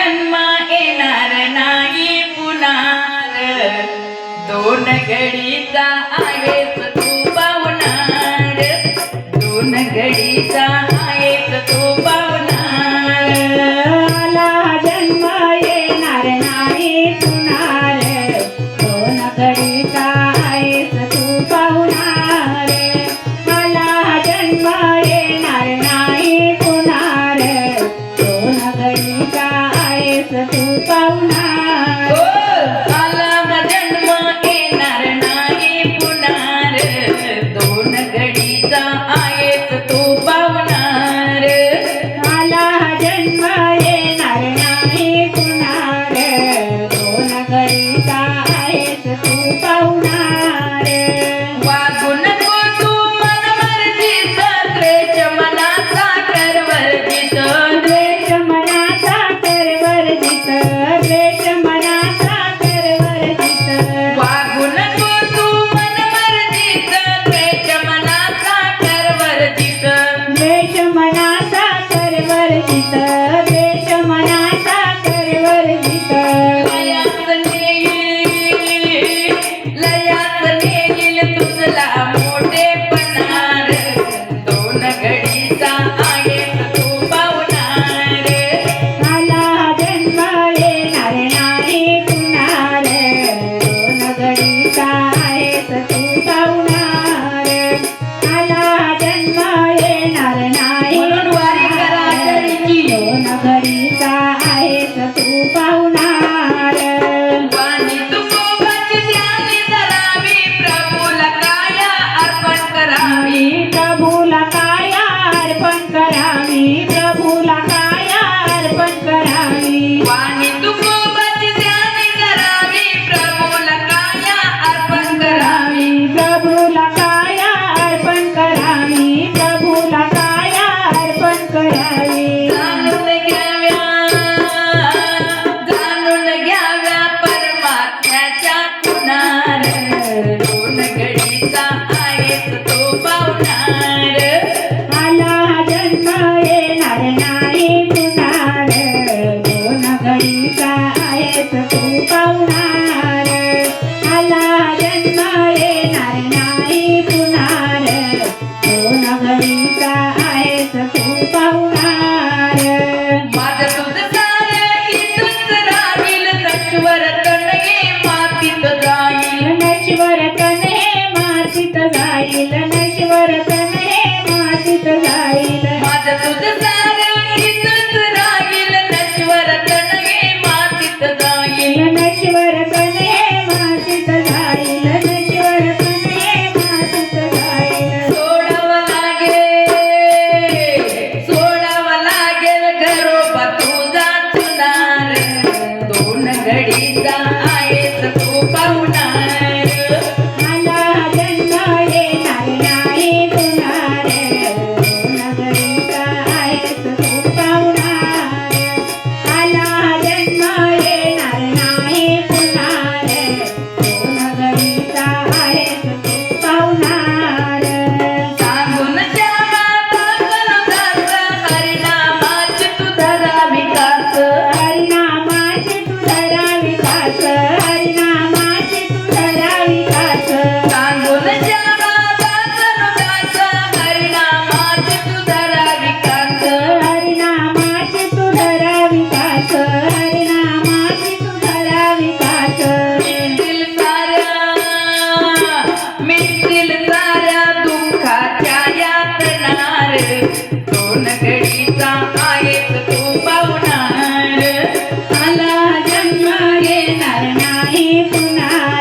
जन्मा येणार नाही पुनार दोन घडीचा आहे तू पाहुणार दोन घडी my सकू पावणार आला जन्मा येणार नाही पुन्हा तो आहे सकू पावणार Marita. না